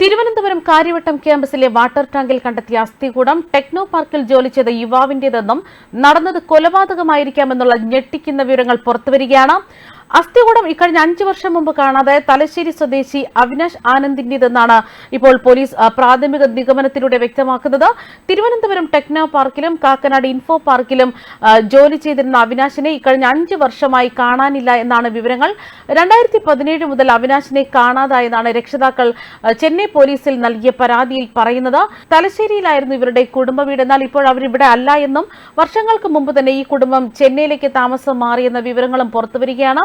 Thiruvananthapuram Karyavattom ക്യാമ്പസിലെ water ടാങ്കിൽ കണ്ടെത്തിയ അസ്ഥികൂടം techno പാർക്കിൽ ജോലി ചെയ്ത യുവാവിന്റേതെന്നും നടന്നത് കൊലപാതകമായിരിക്കാമെന്നുള്ള ഞെട്ടിക്കുന്ന വിവരങ്ങൾ പുറത്തുവരികയാണ്. അസ്ഥികൂടം ഇക്കഴിഞ്ഞ അഞ്ചു വർഷം മുമ്പ് കാണാതെ തലശ്ശേരി സ്വദേശി അവിനാഷ് ആനന്ദിന്റേതെന്നാണ് ഇപ്പോൾ പോലീസ് പ്രാഥമിക നിഗമനത്തിലൂടെ വ്യക്തമാക്കുന്നത്. തിരുവനന്തപുരം ടെക്നോ പാർക്കിലും കാക്കനാട് ഇൻഫോ പാർക്കിലും ജോലി ചെയ്തിരുന്ന അവിനാശിനെ ഇക്കഴിഞ്ഞ അഞ്ചു വർഷമായി കാണാനില്ല എന്നാണ് വിവരങ്ങൾ. രണ്ടായിരത്തി പതിനേഴ് മുതൽ അവിനാശിനെ കാണാതായെന്നാണ് രക്ഷിതാക്കൾ ചെന്നൈ പോലീസിൽ നൽകിയ പരാതിയിൽ പറയുന്നത്. തലശ്ശേരിയിലായിരുന്നു ഇവരുടെ കുടുംബ വീട്. എന്നാൽ ഇപ്പോൾ അവരിവിടെ അല്ല എന്നും വർഷങ്ങൾക്ക് മുമ്പ് തന്നെ ഈ കുടുംബം ചെന്നൈയിലേക്ക് താമസം മാറിയെന്ന വിവരങ്ങളും പുറത്തുവരികയാണ്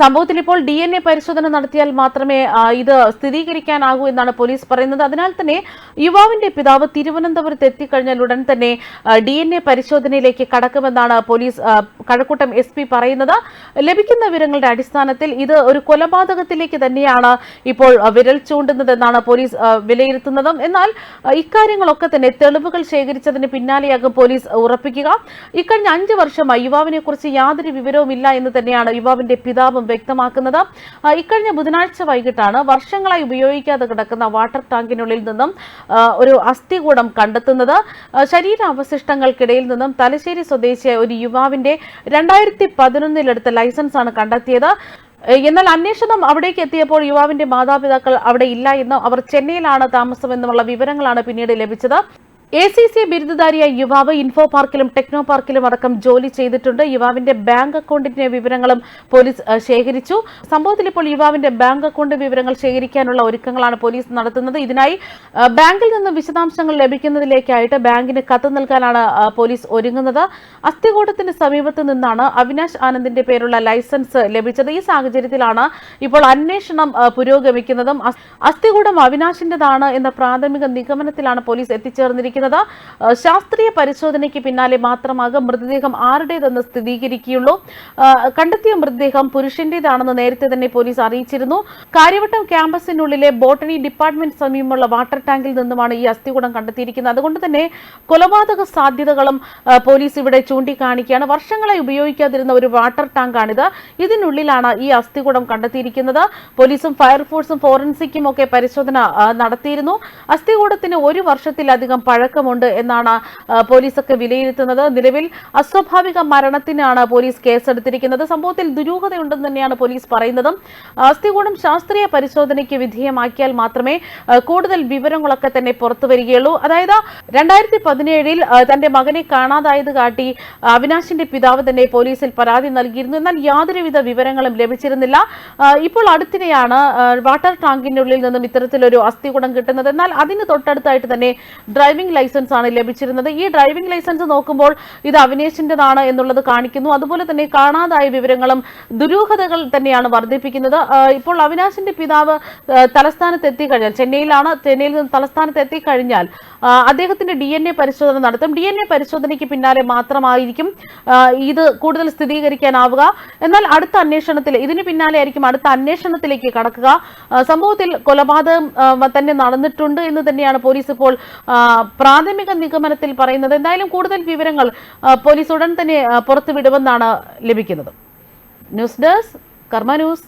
സംഭവത്തിൽ ഇപ്പോൾ ഡി എൻ എ പരിശോധന നടത്തിയാൽ മാത്രമേ ഇത് സ്ഥിരീകരിക്കാനാകൂ എന്നാണ് പോലീസ് പറയുന്നത്. അതിനാൽ തന്നെ യുവാവിന്റെ പിതാവ് തിരുവനന്തപുരത്ത് എത്തിക്കഴിഞ്ഞാൽ ഉടൻ തന്നെ ഡി എൻ എ പരിശോധനയിലേക്ക് കടക്കുമെന്നാണ് പോലീസ് കഴക്കൂട്ടം എസ് പി പറയുന്നത്. ലഭിക്കുന്ന വിവരങ്ങളുടെ അടിസ്ഥാനത്തിൽ ഇത് ഒരു കൊലപാതകത്തിലേക്ക് തന്നെയാണ് ഇപ്പോൾ വിരൽ ചൂണ്ടുന്നതെന്നാണ് പോലീസ് വിലയിരുത്തുന്നതും. എന്നാൽ ഇക്കാര്യങ്ങളൊക്കെ തന്നെ തെളിവുകൾ ശേഖരിച്ചതിന് പിന്നാലെയാകും പോലീസ് ഉറപ്പിക്കുക. ഇക്കഴിഞ്ഞ അഞ്ച് വർഷമായി യുവാവിനെ കുറിച്ച് യാതൊരു വിവരവും ഇല്ല എന്ന് തന്നെയാണ് യുവാവിന്റെ പിതാവും വ്യക്തമാക്കുന്നത്. ആ, ഇക്കഴിഞ്ഞ ബുധനാഴ്ച വൈകിട്ടാണ് വർഷങ്ങളായി ഉപയോഗിക്കാതെ കിടക്കുന്ന വാട്ടർ ടാങ്കിനുള്ളിൽ നിന്നും ഒരു അസ്ഥികൂടം കണ്ടെത്തുന്നത്. ശരീരാവശിഷ്ടങ്ങൾക്കിടയിൽ നിന്നും തലശ്ശേരി സ്വദേശിയായ ഒരു യുവാവിന്റെ രണ്ടായിരത്തി പതിനൊന്നിലെടുത്ത ലൈസൻസ് ആണ് കണ്ടെത്തിയത് എന്നാൽ അന്വേഷണം അവിടേക്ക് എത്തിയപ്പോൾ യുവാവിന്റെ മാതാപിതാക്കൾ അവിടെ ഇല്ല എന്നും അവർ ചെന്നൈയിലാണ് താമസമെന്നുമുള്ള വിവരങ്ങളാണ് പിന്നീട് ലഭിച്ചത്. എ സി സി ബിരുദധാരിയായ യുവാവ് ഇൻഫോ പാർക്കിലും ടെക്നോ പാർക്കിലും അടക്കം ജോലി ചെയ്തിട്ടുണ്ട്. യുവാവിന്റെ ബാങ്ക് അക്കൗണ്ടിന്റെ വിവരങ്ങളും പോലീസ് ശേഖരിച്ചു. സംഭവത്തിൽ ഇപ്പോൾ യുവാവിന്റെ ബാങ്ക് അക്കൗണ്ട് വിവരങ്ങൾ ശേഖരിക്കാനുള്ള ഒരുക്കങ്ങളാണ് പോലീസ് നടത്തുന്നത്. ഇതിനായി ബാങ്കിൽ നിന്ന് വിശദാംശങ്ങൾ ലഭിക്കുന്നതിലേക്കായിട്ട് ബാങ്കിന് കത്ത് നൽകാനാണ് പോലീസ് ഒരുങ്ങുന്നത്. അസ്ഥികൂടത്തിന് സമീപത്ത് നിന്നാണ് അവിനാശ് ആനന്ദിന്റെ പേരുള്ള ലൈസൻസ് ലഭിച്ചത്. ഈ സാഹചര്യത്തിലാണ് ഇപ്പോൾ അന്വേഷണം പുരോഗമിക്കുന്നതും. അസ്- അസ്ഥികൂടം അവിനാശിന്റേതാണ് എന്ന പ്രാഥമിക നിഗമനത്തിലാണ് പോലീസ് എത്തിച്ചേർന്നിരിക്കുന്നത്. ഏഹ്, ശാസ്ത്രീയ പരിശോധനയ്ക്ക് പിന്നാലെ മാത്രമാകും മൃതദേഹം ആരുടേതെന്ന് സ്ഥിരീകരിക്കുകയുള്ളൂ. കണ്ടെത്തിയ മൃതദേഹം പുരുഷന്റേതാണെന്ന് നേരത്തെ തന്നെ പോലീസ് അറിയിച്ചിരുന്നു. കാര്യവട്ടം ക്യാമ്പസിനുള്ളിലെ ബോട്ടണി ഡിപ്പാർട്ട്മെന്റ് സമീപമുള്ള വാട്ടർ ടാങ്കിൽ നിന്നുമാണ് ഈ അസ്ഥികൂടം കണ്ടെത്തിയിരിക്കുന്നത്. അതുകൊണ്ട് തന്നെ കൊലപാതക സാധ്യതകളും പോലീസ് ഇവിടെ ചൂണ്ടിക്കാണിക്കുകയാണ്. വർഷങ്ങളായി ഉപയോഗിക്കാതിരുന്ന ഒരു വാട്ടർ ടാങ്കാണിത്. ഇതിനുള്ളിലാണ് ഈ അസ്ഥികൂടം കണ്ടെത്തിയിരിക്കുന്നത്. പോലീസും ഫയർഫോഴ്സും ഫോറൻസിക്കും ഒക്കെ പരിശോധന നടത്തിയിരുന്നു. അസ്ഥികൂടത്തിന് ഒരു വർഷത്തിലധികം പഴക്കമുണ്ട് എന്നാണ് പോലീസൊക്കെ വിലയിരുത്തുന്നത്. നിലവിൽ അസ്വാഭാവിക മരണത്തിനാണ് പോലീസ് കേസെടുത്തിരിക്കുന്നത്. സംഭവത്തിൽ ദുരൂഹതയുണ്ടെന്ന് തന്നെയാണ് പോലീസ് പറയുന്നതും. അസ്ഥികൂടം ശാസ്ത്രീയ പരിശോധനയ്ക്ക് വിധേയമാക്കിയാൽ മാത്രമേ കൂടുതൽ വിവരങ്ങളൊക്കെ തന്നെ പുറത്തു വരികയുള്ളൂ അതായത് രണ്ടായിരത്തി പതിനേഴിൽ തന്റെ മകനെ കാണാതായത് കാട്ടി അവിനാശിന്റെ പിതാവ് തന്നെ പോലീസിൽ പരാതി നൽകിയിരുന്നു. എന്നാൽ യാതൊരുവിധ വിവരങ്ങളും ലഭിച്ചിരുന്നില്ല. ഇപ്പോൾ അടുത്തിടെയാണ് ആ, വാട്ടർ ടാങ്കിനുള്ളിൽ നിന്നും ഇത്തരത്തിലൊരു അസ്ഥികൂടം കിട്ടുന്നത്. എന്നാൽ അതിന് തൊട്ടടുത്തായിട്ട് തന്നെ ഡ്രൈവിംഗ് ലൈസൻസ് ആണ് ലഭിച്ചിരുന്നത്. ഈ ഡ്രൈവിംഗ് ലൈസൻസ് നോക്കുമ്പോൾ ഇത് അവിനേഷിന്റേതാണ് എന്നുള്ളത് കാണിക്കുന്നു. അതുപോലെ തന്നെ കാണാതായ വിവരങ്ങളും ദുരൂഹതകൾ തന്നെയാണ് വർദ്ധിപ്പിക്കുന്നത്. ഇപ്പോൾ അവിനാശിന്റെ പിതാവ് തലസ്ഥാനത്ത് എത്തിക്കഴിഞ്ഞാൽ ചെന്നൈയിലാണ് ചെന്നൈയിൽ നിന്ന് തലസ്ഥാനത്ത് എത്തിക്കഴിഞ്ഞാൽ അദ്ദേഹത്തിന്റെ ഡി എൻ എ പരിശോധന നടത്തും. ഡി എൻ എ പരിശോധനയ്ക്ക് പിന്നാലെ മാത്രമായിരിക്കും ഇത് കൂടുതൽ സ്ഥിരീകരിക്കാനാവുക. എന്നാൽ അടുത്ത അന്വേഷണത്തിൽ ഇതിന് പിന്നാലെ ആയിരിക്കും അടുത്ത അന്വേഷണത്തിലേക്ക് കടക്കുക. സംഭവത്തിൽ കൊലപാതകം തന്നെ നടന്നിട്ടുണ്ട് എന്ന് തന്നെയാണ് പോലീസ് ഇപ്പോൾ പ്രാഥമിക നിഗമനത്തിൽ പറയുന്നത് എന്തായാലും കൂടുതൽ വിവരങ്ങൾ പോലീസ് ഉടൻ തന്നെ പുറത്തുവിടുമെന്നാണ് ലഭിക്കുന്നത്. News desk Karma news.